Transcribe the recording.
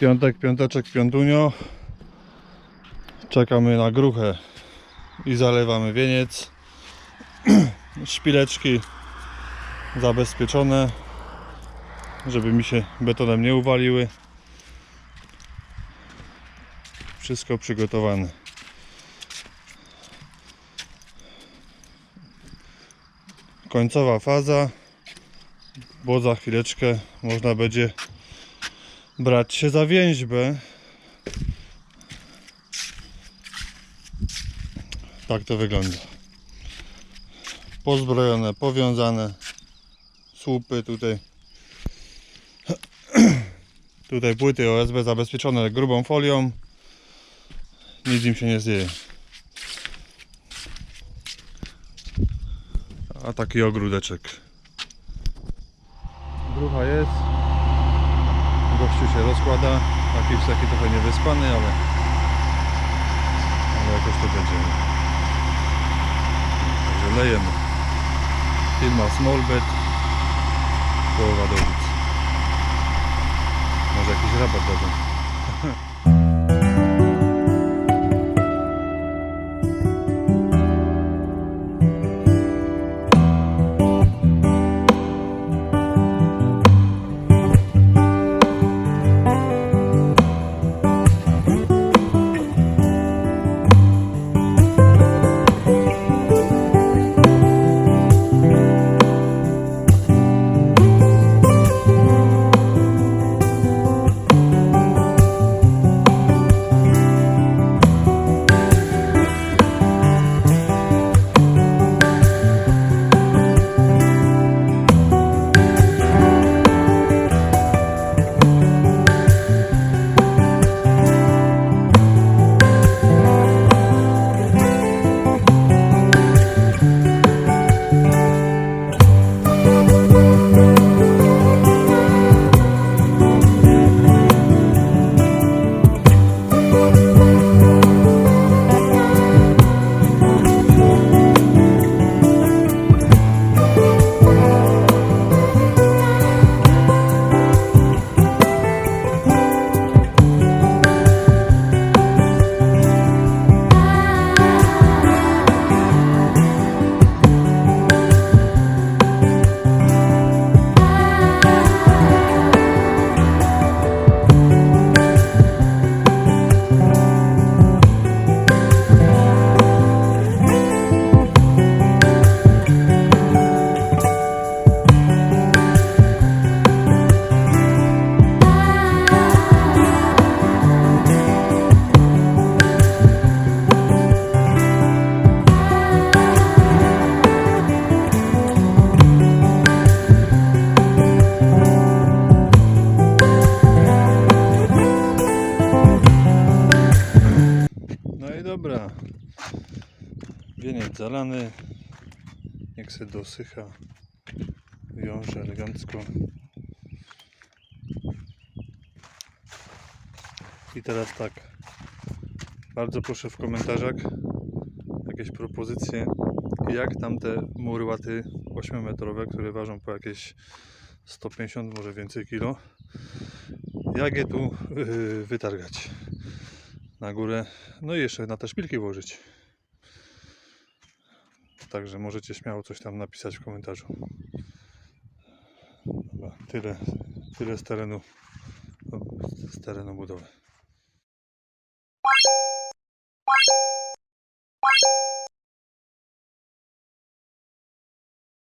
Piątek, piąteczek, piątunio. Czekamy na gruchę i zalewamy wieniec. Szpileczki zabezpieczone, żeby mi się betonem nie uwaliły. Wszystko przygotowane. Końcowa faza, bo za chwileczkę można będzie brać się za więźbę. Tak to wygląda. Pozbrojone, powiązane słupy tutaj. Tutaj płyty OSB zabezpieczone grubą folią. Nic im się nie dzieje. A taki ogródeczek. Grucha jest. Gościu się rozkłada. Jakiś taki trochę niewyspany, ale, ale jakoś to będzie. Także lejemy. Firma Smallbet. Połowa Wadowic. Może jakiś rabat dadzą. Wieniec zalany. Niech się dosycha. Wiąże elegancko. I teraz tak. Bardzo proszę w komentarzach jakieś propozycje, jak tamte murłaty 8-metrowe, które ważą po jakieś 150, może więcej kilo, jak je tu yy, wytargać na górę, no i jeszcze na te szpilki włożyć także możecie śmiało coś tam napisać w komentarzu. Dobra, tyle, tyle z terenu, no, z terenu budowy.